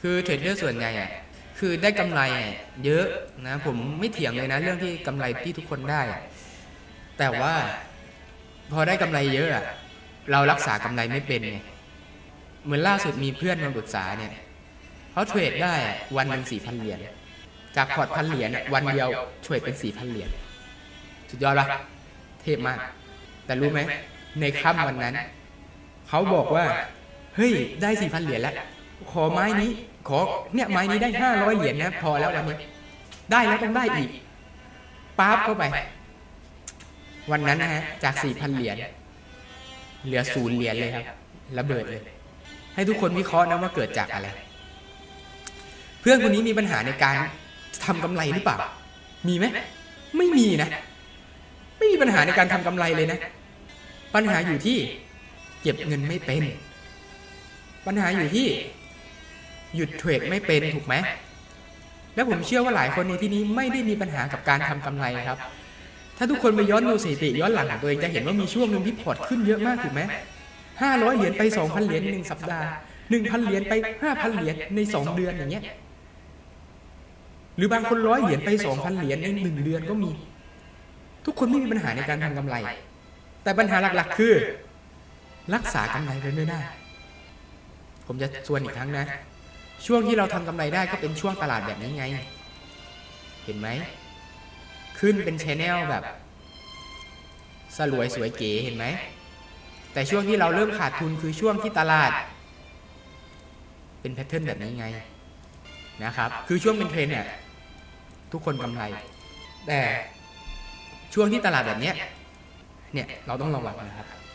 คือเทรดเดอร์ส่วนใหญ่อะคือได้กำไรเยอะนะผมไม่เถียงเลยนะ เรื่องที่กำไรที่ทุกคนได้ แต่ว่าพอได้กำไรเยอะอะเรารักษากำไรไม่เป็นไงเหมือนล่าสุดมีเพื่อนมาปรึกษาเนี่ยเขาเทรดได้วันหนึ่งสี่พันเหรียญจากพอร์ตพันเหรียญวันเดียวเทรดเป็นสี่พันเหรียญสุดยอดปะเทพมาก แต่รู้ไหมในค่ำวันนั้น เขาบอกว่า เฮ้ย ได้สี่พันเหรียญแล้ว ขอไม้นี้ ขอเนี่ยไม้นี้ได้ห้าร้อยเหรียญนะพอแล้ววันนี้ ได้แล้วต้องได้อีกปั๊บเข้าไป วันนั้นนะฮะจากสี่พันเหรียญเหลือศูนย์เหรียญเลยครับระเบิดเลย ให้ทุกคนวิเคราะห์นะว่าเกิดจากอะไร เพื่อนคนนี้มีปัญหาในการทำกำไรหรือเปล่า มีไหมไม่มีนะ ไม่มีปัญหาในการทำกำไรเลยนะ ปัญหาอยู่ที่เก็บเงินไม่เป็น ปัญหาอยู่ที่ หยุดเทรดไม่เป็นถูกไหมแล้วผมเชื่อว่าหลายคนในที่นี้ไม่ได้มีปัญหากับการทำกำไรครับ ถ้าทุกคนไปย้อนดูสถิติย้อนหลังของตัวเองจะเห็นว่ามีช่วงหนึ่งที่พอร์ตขึ้นเยอะมากถูกไหมห้าร้อยเหรียญไปสองพันเหรียญหนึ่งสัปดาห์หนึ่งพันเหรียญไปห้าพันเหรียญในสองเดือนอย่างเงี้ยหรือบางคนร้อยเหรียญไปสองพันเหรียญในหนึ่งเดือนก็มี ทุกคนไม่มีปัญหาในการทำกำไร แต่ปัญหาหลักๆ คือ รักษากำไรไว้ไม่ได้ ผมจะชวนอีกครั้งนะ ช่วงที่เราทำกำไรได้ก็เป็นช่วงตลาดแบบนี้ไง เห็นไหม ขึ้นเป็นชแนลแบบสลวยสวยเก๋เห็นไหม แต่ช่วงที่เราเริ่มขาดทุนคือช่วงที่ตลาด เป็นแพทเทิร์นแบบนี้ไงนะครับ คือช่วงเป็นเทรนเนี่ยทุกคนกำไร แต่ช่วงที่ตลาดแบบเนี้ยเนี่ยเราต้องระวังนะครับ